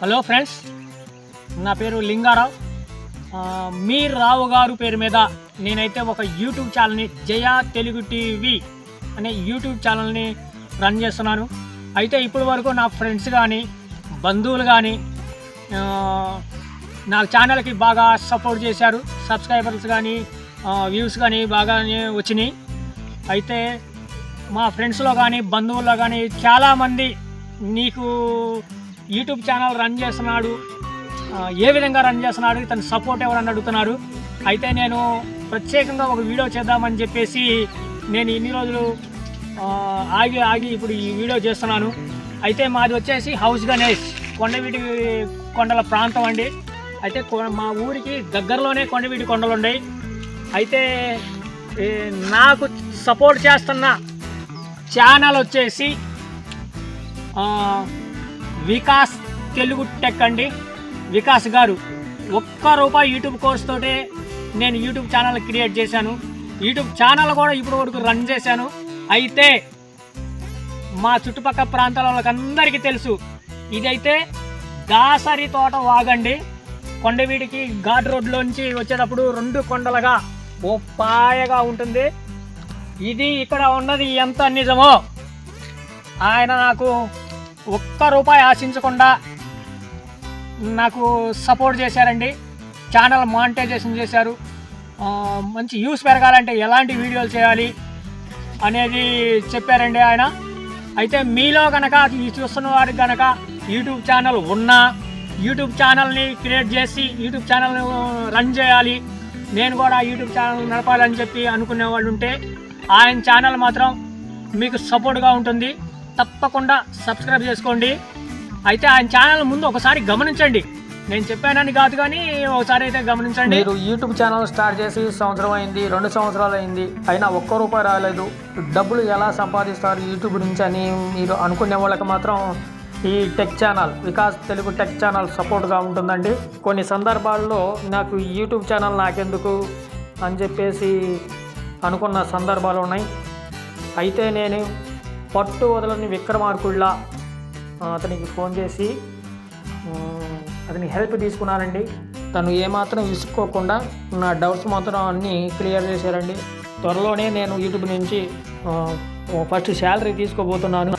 Hello friends నా పేరు లింగారావు. మీర్ మీ రావు గారు పేరు మీద నేనైతే ఒక యూట్యూబ్ ఛానల్ని జయ తెలుగు టీవీ అనే యూట్యూబ్ ఛానల్ని రన్ చేస్తున్నాను. అయితే ఇప్పటి వరకు నా ఫ్రెండ్స్ కానీ బంధువులు కానీ నా ఛానల్కి బాగా సపోర్ట్ చేశారు. సబ్స్క్రైబర్స్ కానీ వ్యూస్ కానీ బాగానే వచ్చినాయి. అయితే మా ఫ్రెండ్స్లో కానీ బంధువుల్లో కానీ చాలామంది నీకు యూట్యూబ్ ఛానల్ రన్ చేస్తున్నాడు. ఏ విధంగా రన్ చేస్తున్నాడు తన సపోర్ట్ ఎవరని అడుగుతున్నారు. అయితే నేను ప్రత్యేకంగా ఒక వీడియో చేద్దామని చెప్పేసి నేను ఇన్ని రోజులు ఆగి ఆగి ఇప్పుడు ఈ వీడియో చేస్తున్నాను. అయితే మాది వచ్చేసి హౌస్ గణేష్ కొండవీటి కొండల ప్రాంతం అండి. అయితే కొ- మా ఊరికి దగ్గరలోనే కొండవీటి కొండలు ఉన్నాయి. అయితే నాకు సపోర్ట్ చేస్తున్న ఛానల్ వచ్చేసి వికాస్ తెలుగు టెక్ అండి వికాస్ గారు ఒక్క రూపాయి యూట్యూబ్ కోర్స్ తోటే నేను యూట్యూబ్ ఛానల్ క్రియేట్ చేశాను. యూట్యూబ్ ఛానల్ కూడా ఇప్పుడు వరకు రన్ చేశాను. అయితే మా చుట్టుపక్కల ప్రాంతాల వాళ్ళకందరికీ తెలుసు. ఇదైతే దాసరి తోట వాగండి. కొండవీడికి ఘాట్ రోడ్లోంచి వచ్చేటప్పుడు రెండు కొండలుగా ఓ పాయగా ఉంటుంది. ఇది ఇక్కడ ఉన్నది ఎంత నిజమో? ఆయన నాకు ఒక్క రూపాయి ఆశించకుండా నాకు సపోర్ట్ చేశారండి. ఛానల్ మానిటైజేషన్ చేశారు. మంచి యూస్ పెరగాలంటే ఎలాంటి వీడియోలు చేయాలి అనేది చెప్పారండి ఆయన. అయితే మీలో కనుక ఈ చూస్తున్న వారికి కనుక యూట్యూబ్ ఛానల్ ఉన్నా యూట్యూబ్ ఛానల్ని క్రియేట్ చేసి యూట్యూబ్ ఛానల్ని రన్ చేయాలి నేను కూడా యూట్యూబ్ ఛానల్ నడపాలని చెప్పి అనుకునే వాళ్ళు ఉంటే ఆయన ఛానల్ మాత్రం మీకు సపోర్ట్గా ఉంటుంది. తప్పకుండా సబ్స్క్రైబ్ చేసుకోండి. అయితే ఆయన ఛానల్ ముందు ఒకసారి గమనించండి. నేను చెప్పానని కాదు కానీ ఒకసారి అయితే గమనించండి. మీరు యూట్యూబ్ ఛానల్ స్టార్ట్ చేసి సంవత్సరం అయింది రెండు సంవత్సరాలు అయింది అయినా ఒక్క రూపాయి రాలేదు. డబ్బులు ఎలా సంపాదిస్తారు యూట్యూబ్ నుంచి అని మీరు అనుకునే వాళ్ళకి మాత్రం ఈ tech channel Vikas Telugu tech channel సపోర్ట్గా ఉంటుందండి. కొన్ని సందర్భాల్లో నాకు యూట్యూబ్ ఛానల్ నాకెందుకు అని చెప్పేసి అనుకున్న సందర్భాలు ఉన్నాయి. అయితే నేను పట్టు వదలని విక్రమార్కుళ్ళ అతనికి ఫోన్ చేసి అతని హెల్ప్ తీసుకున్నానండి తను ఏమాత్రం విసుక్కోకుండా నా డౌట్స్ మాత్రం అన్నీ క్లియర్ చేశారండి. త్వరలోనే నేను యూట్యూబ్ నుంచి ఫస్ట్ శాలరీ తీసుకోబోతున్నాను.